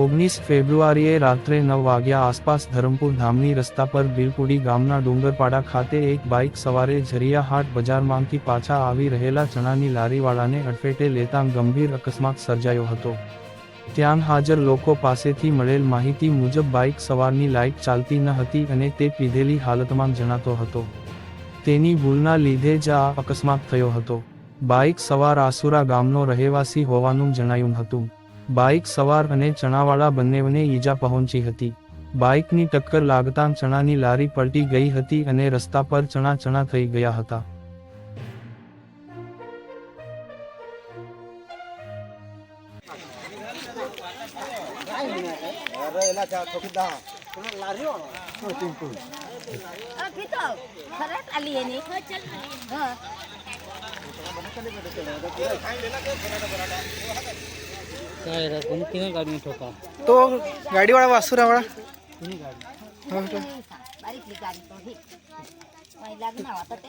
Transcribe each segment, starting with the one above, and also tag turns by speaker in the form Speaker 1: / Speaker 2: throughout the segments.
Speaker 1: ઓગણીસ ફેબ્રુઆરીએ રાત્રે નવ વાગ્યા આસપાસ ધરમપુર ધામની રસ્તા પર બિલપુડી ગામના ડુંગરપાડા ખાતે એક બાઇક સવારે ઝરિયાહાટ બજારમાંથી પાછા આવી રહેલા ચણાની લારીવાળાને અડફેટે લેતા ગંભીર અકસ્માત સર્જાયો હતો. ત્યાં હાજર લોકો પાસેથી મળેલ માહિતી મુજબ બાઇક સવારની લાઇટ ચાલતી ન હતી અને તે પીધેલી હાલતમાં જણાતો હતો. તેની ભૂલના લીધે જ આ અકસ્માત થયો હતો. બાઇક સવાર આસુરા ગામનો રહેવાસી હોવાનું જણાયું હતું. બાઇક સવાર અને ચણાવાળા બંનેને ઈજા પહોંચી હતી. બાઇકની ટક્કર લાગતા ચણાની લારી પલટી ગઈ હતી અને રસ્તા પર ચણા ચણા થઈ ગયા હતા.
Speaker 2: अभी
Speaker 3: काय रे कोणी किने गाडी ठोका
Speaker 4: तो गाडीवाळा वासुरावाळा किने गाडी
Speaker 2: हो. बारीकली गाडी तो ही लग्न होतं ते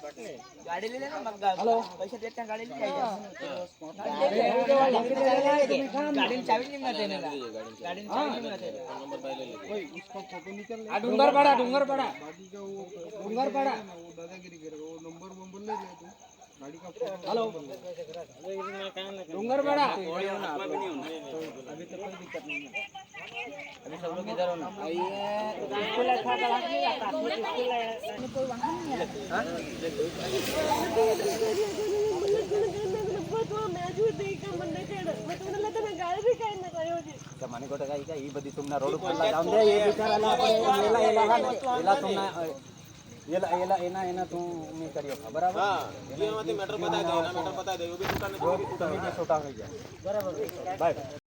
Speaker 5: गाड़ी ले लेना मत हेलो पैसे देते हैं गाड़ी ले आइए गाड़ी में चाबी नहीं मिलते ना गाड़ी में चाबी नहीं मिलते नंबर पहले ले
Speaker 6: कोई उसका फोटो निकल आ डूंगर पड़ा डूंगर पड़ा बाकी का वो डूंगर पड़ा वो दादागिरी करेगा वो नंबर नंबर ले ले तू गाड़ी का हेलो
Speaker 7: डूंगर पड़ा अभी तो कोई दिक्कत नहीं है अभी सब लोग इधर हो ना
Speaker 6: आइए
Speaker 7: રોડ ઉપર લાગાવ દે એ બિચારાને આપણે એલા એલા હા ને એલા તમને એલા એલા એના એના તું મે કર્યો ખબર બરાબર હા એમાંથી મેટર બતાવી દે એના મેટર બતાવી દે એ બી છોટા ને છોટા થઈ જાય બરાબર બાય